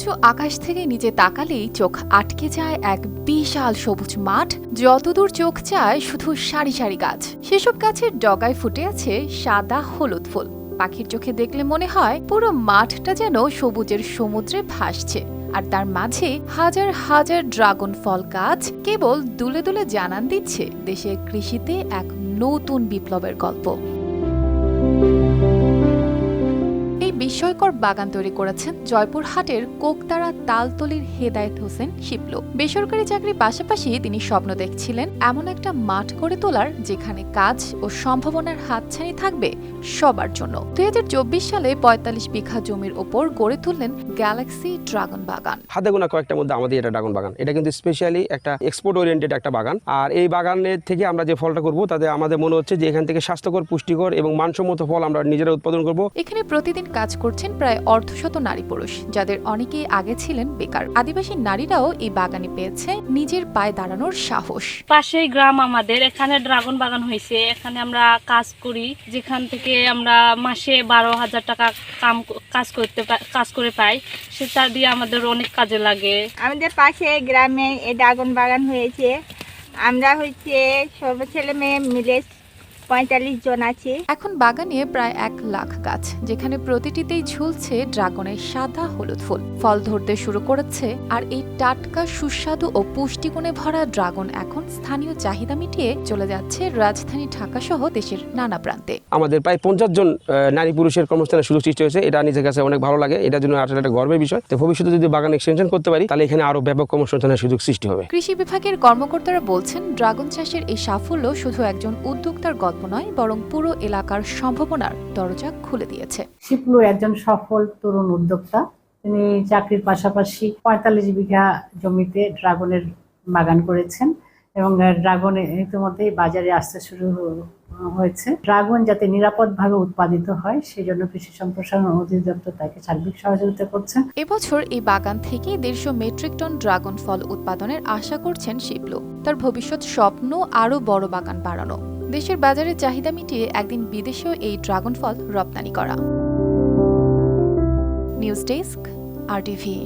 উঁচু আকাশ থেকে নিচে তাকালেই চোখ আটকে যায় এক বিশাল সবুজ মাঠ। যতদূর চোখ চায় শুধু সারি সারি গাছ। সেসব গাছের ডগায় ফুটে আছে সাদা হলুদ ফুল। পাখির চোখে দেখলে মনে হয় পুরো মাঠটা যেন সবুজের সমুদ্রে ভাসছে। আর তার মাঝে হাজার হাজার ড্রাগন ফল গাছ কেবল দুলে দুলে জানান দিচ্ছে দেশের কৃষিতে এক নতুন বিপ্লবের গল্প। বিস্ময়কর বাগান তৈরি করেছেন জয়পুরহাটের কোকতারা তালতলির হেদায়েত হোসেন শিপলু বেসরকারি চাকরির পাশাপাশি তিনি স্বপ্ন দেখছিলেন, এমন একটা মাঠ করে তোলার যেখানে কাজ ও সম্ভাবনার হাতছানি থাকবে সবার জন্য। দুই হাজার চব্বিশ সালে পঁয়তাল্লিশ বিঘা জমির ওপর গড়ে তুললেন গ্যালাক্সি ড্রাগন বাগান। হাতে গোনা কয়েকটার মধ্যে আমাদের এটা ড্রাগন বাগান। এটা কিন্তু স্পেশালি একটা এক্সপোর্ট ওরিয়েন্টেড একটা বাগান। আর এই বাগানের থেকে আমরা যে ফলটা করব তাতে আমাদের মনে হচ্ছে যে এখান থেকে স্বাস্থ্যকর পুষ্টিকর এবং মানসম্মত ফল আমরা নিজেরা উৎপাদন করব। এখানে প্রতিদিন কাজ করছেন প্রায় অর্ধশত নারী পুরুষ যাদের অনেকেই আগে ছিলেন বেকার। আদিবাসী নারীরাও এই বাগানে পেয়েছে নিজের পায়ে দাঁড়ানোর সাহস। পাশেই গ্রাম আমাদের এখানে ড্রাগন বাগান হয়েছে। এখানে আমরা কাজ করি যেখান থেকে আমরা মাসে বারো হাজার টাকা কাম কাজ করতে কাজ করে পাই, সেটা দিয়ে আমাদের অনেক কাজে লাগে। আমাদের পাশে গ্রামে এই ড্রাগন বাগান হয়েছে। আমরা হচ্ছে সব ছেলে মেয়ে মিলে পঁয়তাল্লিশ জন আছি। এখন বাগানে প্রায় এক লাখ গাছ যেখানে প্রতিটিতেই ঝুলছে ড্রাগনের সাদা হলুদ ফুল। ফল ধরতে শুরু করেছে আর এই টাটকা সুস্বাদু ও পুষ্টিগুণে ভরা ড্রাগন এখন স্থানীয় চাহিদা মিটিয়ে চলে যাচ্ছে রাজধানী ঢাকা সহ দেশের নানা প্রান্তে। আমাদের প্রায় পঞ্চাশ জন নারী পুরুষের কর্মস্থানের সুযোগ সৃষ্টি হয়েছে। এটা নিজের কাছে অনেক ভালো লাগে। এটার জন্য আসলে একটা গর্বের বিষয়। তো ভবিষ্যতে যদি বাগান এক্সটেনশন করতে পারি তাহলে এখানে আরও ব্যাপক কর্মসংস্থানের সুযোগ সৃষ্টি হবে। কৃষি বিভাগের কর্মকর্তারা বলছেন ড্রাগন চাষের এই সাফল্য শুধু একজন উদ্যোক্তার গল্প নয় বরং পুরো এলাকার সম্ভাবনার দরজা খুলে দিয়েছে। শিপলু একজন সফল তরুণ উদ্যোক্তা। তিনি চাকরির পাশাপাশি পঁয়তাল্লিশ বিঘা জমিতে ড্রাগনের বাগান করেছেন এবং ড্রাগন ইতিমধ্যেই বাজারে আসতে শুরু হয়েছে। ড্রাগন যাতে নিরাপদভাবে উৎপাদিত হয় সেই জন্য কৃষি সম্প্রসারণ অধিদপ্তর তাকে সার্বিক সহযোগিতা করছে। এবছর এই বাগান থেকে দেড়শো মেট্রিক টন ড্রাগন ফল উৎপাদনের আশা করছেন শিবলু। তার ভবিষ্যৎ স্বপ্ন আরও বড় বাগান বাড়ানো। দেশের বাজারে চাহিদা মিটিয়ে একদিন বিদেশেও এই ড্রাগন ফল রপ্তানি করা। নিউজ ডেস্ক, আর টিভি